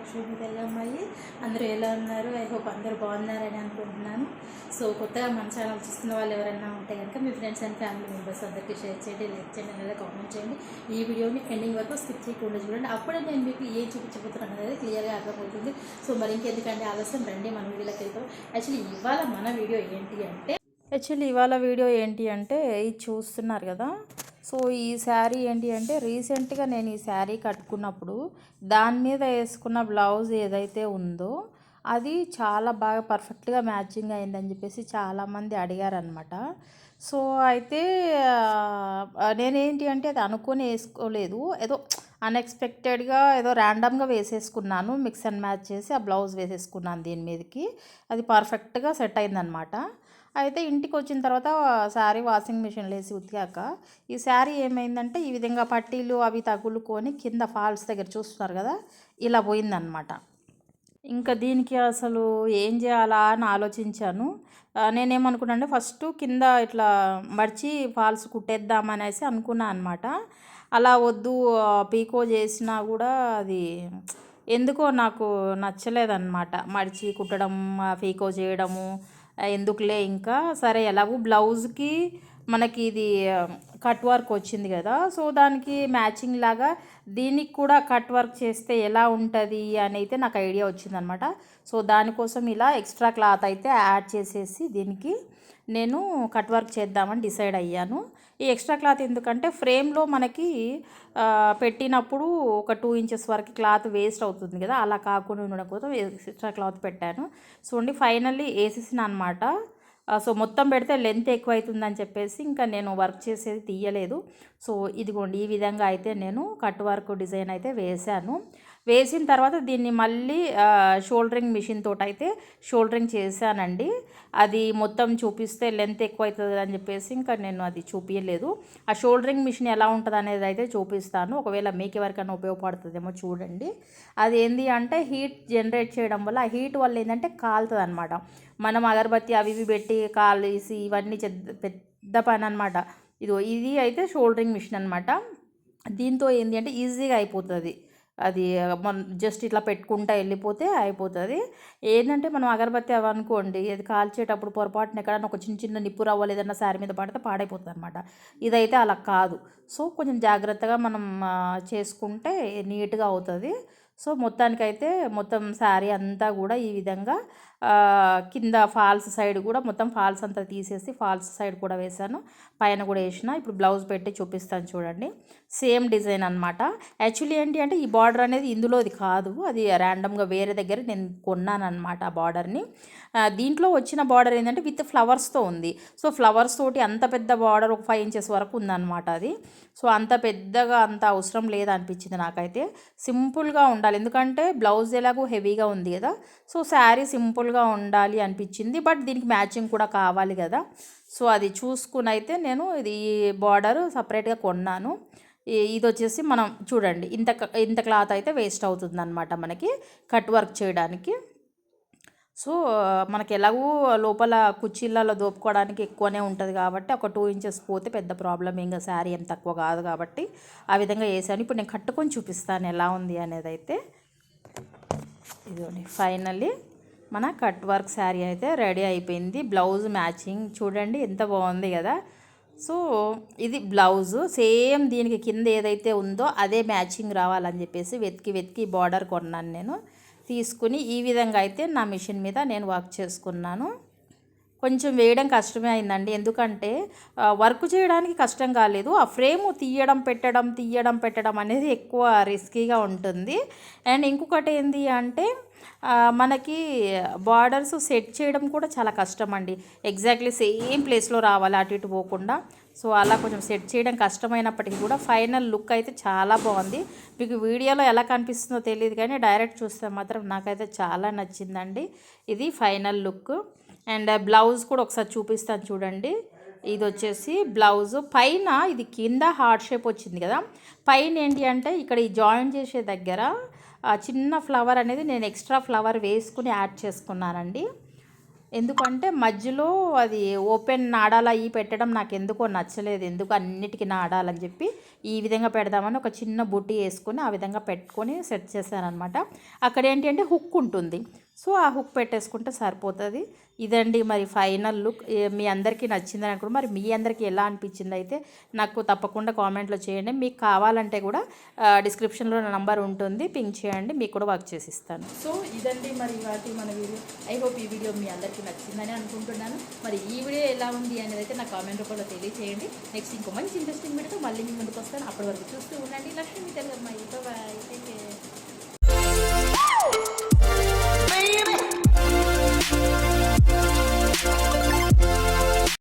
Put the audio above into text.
లక్ష్మీ తెల్లమ్మాయి అందరూ ఎలా ఉన్నారు? ఐ హోప్ అందరూ బాగున్నారని అనుకుంటున్నాను. సో కొత్తగా మన ఛానల్ చూస్తున్న వాళ్ళు ఎవరైనా ఉంటే కనుక మీ ఫ్రెండ్స్ అండ్ ఫ్యామిలీ మెంబర్స్ అందరికీ షేర్ చేయండి లైక్ చేయండి లేదా కామెంట్ చేయండి. ఈ వీడియోని ఎండింగ్ వరకు స్కిప్ చేయకుండా చూడండి. అప్పుడే నేను మీకు ఏం చూపించబోతున్నాను అనేది క్లియర్గా అర్థమవుతుంది. సో మరి ఇంకెందుకంటే ఆలస్యం రండి మన వీడియోలోకి వెళ్తాం యాక్చువల్లీ ఇవాళ మన వీడియో ఏంటి అంటే యాక్చువల్లీ ఇవాళ వీడియో ఏంటి అంటే ఇది చూస్తున్నారు కదా. సో ఈ శారీ ఏంటి అంటే రీసెంట్గా నేను ఈ శారీ కట్టుకున్నప్పుడు దాని మీద వేసుకున్న బ్లౌజ్ ఏదైతే ఉందో అది చాలా బాగా పర్ఫెక్ట్గా మ్యాచింగ్ అయిందని చెప్పేసి చాలామంది అడిగారనమాట సో అయితే నేనేంటి అంటే అది అనుకొని వేసుకోలేదు. ఏదో అన్ఎక్స్పెక్టెడ్గా ఏదో ర్యాండమ్గా వేసేసుకున్నాను. మిక్స్ అండ్ మ్యాచ్ చేసి ఆ బ్లౌజ్ వేసేసుకున్నాను దీని మీదకి. అది పర్ఫెక్ట్గా సెట్ అయిందనమాట అయితే ఇంటికి వచ్చిన తర్వాత శారీ వాషింగ్ మిషన్లో వేసి ఉతికాక ఈ శారీ ఏమైందంటే ఈ విధంగా పట్టీలు అవి తగులుకొని కింద ఫాల్స్ దగ్గర చూస్తున్నారు కదా ఇలా పోయిందనమాట ఇంకా దీనికి అసలు ఏం చేయాలా అని ఆలోచించాను. నేనేమనుకున్నాను అంటే ఫస్ట్ కింద ఇట్లా మడిచి ఫాల్స్ కుట్టేద్దామనేసి అనుకున్నా అనమాట అలా వద్దు పీకో చేసినా కూడా అది ఎందుకో నాకు నచ్చలేదన్నమాట. మడిచి కుట్టడం పీకో చేయడము ఎందుకులే ఇంకా? సరే ఎలాగో బ్లౌజ్కి మనకి ఇది కట్ వర్క్ వచ్చింది కదా సో దానికి మ్యాచింగ్ లాగా దీనికి కూడా కట్ వర్క్ చేస్తే ఎలా ఉంటుంది అని అయితే నాకు ఐడియా వచ్చిందనమాట. సో దానికోసం ఇలా ఎక్స్ట్రా క్లాత్ అయితే యాడ్ చేసేసి దీనికి నేను కట్ వర్క్ చేద్దామని డిసైడ్ అయ్యాను. ఈ ఎక్స్ట్రా క్లాత్ ఎందుకంటే ఫ్రేమ్లో మనకి పెట్టినప్పుడు ఒక టూ ఇంచెస్ వరకు క్లాత్ వేస్ట్ అవుతుంది కదా అలా కాకుండా ఉండడం కోసం ఎక్స్ట్రా క్లాత్ పెట్టాను. చూడండి ఫైనల్లీ వేసేసిన అనమాట సో మొత్తం పెడితే లెంత్ ఎక్కువ అవుతుందని చెప్పేసి ఇంకా నేను వర్క్ చేసేది తీయలేదు. సో ఇదిగోండి ఈ విధంగా అయితే నేను కట్ వర్క్ డిజైన్ అయితే వేశాను. వేసిన తర్వాత దీన్ని మళ్ళీ షోల్డరింగ్ మిషన్ తోటి అయితే షోల్డరింగ్ చేశానండి. అది మొత్తం చూపిస్తే లెంత్ ఎక్కువ అవుతుంది అని చెప్పేసి ఇంకా నేను అది చూపించలేదు ఆ షోల్డరింగ్ మిషన్ ఎలా ఉంటుంది అనేది అయితే చూపిస్తాను. ఒకవేళ మీకు ఎవరికైనా ఉపయోగపడుతుందేమో చూడండి. అది ఏంది అంటే హీట్ జనరేట్ చేయడం వల్ల ఆ హీట్ వల్ల ఏంటంటే కాలుతుంది అనమాట మనం అగరబత్తి అవి ఇవి పెట్టి కాలేసి ఇవన్నీ పెద్ద పని అనమాట ఇదో ఇది అయితే షోల్డరింగ్ మిషన్ అనమాట దీంతో ఏంటి అంటే ఈజీగా అయిపోతుంది. అది మన జస్ట్ ఇట్లా పెట్టుకుంటా వెళ్ళిపోతే అయిపోతుంది. ఏంటంటే మనం అగరబత్తి అవ్వనుకోండి అది కాల్చేటప్పుడు పొరపాటున ఎక్కడైనా ఒక చిన్న చిన్న నిప్పు రవ్వాలి ఏదన్నా శారీ మీద పడితే పాడైపోతుంది అనమాట ఇదైతే అలా కాదు. సో కొంచెం జాగ్రత్తగా మనం చేసుకుంటే నీట్గా అవుతుంది. సో మొత్తానికైతే మొత్తం శారీ అంతా కూడా ఈ విధంగా కింద ఫాల్స్ సైడ్ కూడా మొత్తం ఫాల్స్ అంతా తీసేసి ఫాల్స్ సైడ్ కూడా వేశాను. పైన కూడా వేసిన ఇప్పుడు బ్లౌజ్ పెట్టి చూపిస్తాను చూడండి. సేమ్ డిజైన్ అనమాట యాక్చువల్లీ ఏంటి అంటే ఈ బార్డర్ అనేది ఇందులోది కాదు. అది ర్యాండమ్గా వేరే దగ్గర నేను కొన్నాను అనమాట ఆ బార్డర్ని. దీంట్లో వచ్చిన బార్డర్ ఏంటంటే విత్ ఫ్లవర్స్తో ఉంది. సో ఫ్లవర్స్ తోటి అంత పెద్ద బార్డర్ ఒక ఫైవ్ ఇంచెస్ వరకు ఉందన్నమాట అది. సో అంత పెద్దగా అంత అవసరం లేదనిపించింది నాకైతే. సింపుల్గా ఉండాలి. ఎందుకంటే బ్లౌజ్ ఎలాగో హెవీగా ఉంది కదా. సో శారీ సింపుల్గా ఉండాలి అనిపించింది. బట్ దీనికి మ్యాచింగ్ కూడా కావాలి కదా. సో అది చూసుకుని అయితే నేను ఇది బార్డర్ సపరేట్గా కొన్నాను. ఇది వచ్చేసి మనం చూడండి. ఇంత ఇంత క్లాత్ అయితే వేస్ట్ అవుతుంది అనమాట మనకి. కట్ వర్క్ చేయడానికి. సో మనకి ఎలాగూ లోపల కుర్చీలలో దోపుకోవడానికి ఎక్కువనే ఉంటుంది కాబట్టి ఒక టూ ఇంచెస్ పోతే పెద్ద ప్రాబ్లం ఇంకా శారీ ఏం తక్కువ కాదు కాబట్టి ఆ విధంగా వేసాను ఇప్పుడు నేను కట్టుకొని చూపిస్తాను ఎలా ఉంది అనేది అయితే ఇదిగోండి ఫైనల్లీ మన కట్ వర్క్ శారీ అయితే రెడీ అయిపోయింది. బ్లౌజ్ మ్యాచింగ్ చూడండి ఎంత బాగుంది కదా. సో ఇది బ్లౌజ్ సేమ్ దీనికి కింద ఏదైతే ఉందో అదే మ్యాచింగ్ రావాలని చెప్పేసి వెతికి వెతికి బార్డర్ కొన్నాను నేను. తీసుకుని ఈ విధంగా అయితే నా మిషన్ మీద నేను వర్క్ చేసుకున్నాను. కొంచెం వేయడం కష్టమే అయిందండి. ఎందుకంటే వర్క్ చేయడానికి కష్టం కాలేదు. ఆ ఫ్రేమ్ తీయడం పెట్టడం తీయడం పెట్టడం అనేది ఎక్కువ రిస్కీగా ఉంటుంది. అండ్ ఇంకొకటి ఏంటి అంటే మనకి బార్డర్స్ సెట్ చేయడం కూడా చాలా కష్టం అండి ఎగ్జాక్ట్లీ సేమ్ ప్లేస్లో రావాలి అటు ఇటు పోకుండా. సో అలా కొంచెం సెట్ చేయడం కష్టమైనప్పటికీ కూడా ఫైనల్ లుక్ అయితే చాలా బాగుంది. మీకు వీడియోలో ఎలా కనిపిస్తుందో తెలియదు కానీ డైరెక్ట్ చూస్తే మాత్రం నాకైతే చాలా నచ్చిందండి. ఇది ఫైనల్ లుక్. అండ్ బ్లౌజ్ కూడా ఒకసారి చూపిస్తాను చూడండి. ఇది వచ్చేసి బ్లౌజ్. పైన ఇది కింద హార్ట్ షేప్ వచ్చింది కదా. పైన ఏంటి అంటే ఇక్కడ ఈ జాయిన్ చేసే దగ్గర చిన్న ఫ్లవర్ అనేది నేను ఎక్స్ట్రా ఫ్లవర్ వేసుకుని యాడ్ చేసుకున్నానండి. ఎందుకంటే మధ్యలో అది ఓపెన్ నాడాలు అవి పెట్టడం నాకు ఎందుకో నచ్చలేదు. ఎందుకు అన్నిటికీ నాడాలని చెప్పి ఈ విధంగా పెడదామని ఒక చిన్న బుట్టి వేసుకొని ఆ విధంగా పెట్టుకొని సెట్ చేశానమాట అక్కడ ఏంటి అంటే హుక్ ఉంటుంది. సో ఆ హుక్ పెట్టేసుకుంటే సరిపోతుంది. ఇదండి మరి ఫైనల్ లుక్. మీ అందరికీ నచ్చిందని అనుకుంటే మరి మీ అందరికీ ఎలా అనిపించింది అయితే నాకు తప్పకుండా కామెంట్లో చేయండి. మీకు కావాలంటే కూడా డిస్క్రిప్షన్లో నా నంబర్ ఉంటుంది. పింక్ చేయండి. మీకు కూడా వర్క్ చేసి ఇస్తాను సో ఇదండి మరి వాటి మన వీడియో. ఐ హోప్ ఈ వీడియో మీ అందరికీ నచ్చిందని అనుకుంటున్నాను. మరి ఈ వీడియో ఎలా ఉంది అనేది అయితే నా కామెంట్ రూపంలో తెలియచేయండి. నెక్స్ట్ ఇంకో మంచి ఇంట్రెస్టింగ్ వీడియోతో మళ్ళీ మీ ముందుకు వస్తాను. అప్పటి వరకు చూస్తూ ఉండండి. లక్ష్మీ తెలుగు అమ్మాయి. బాయ్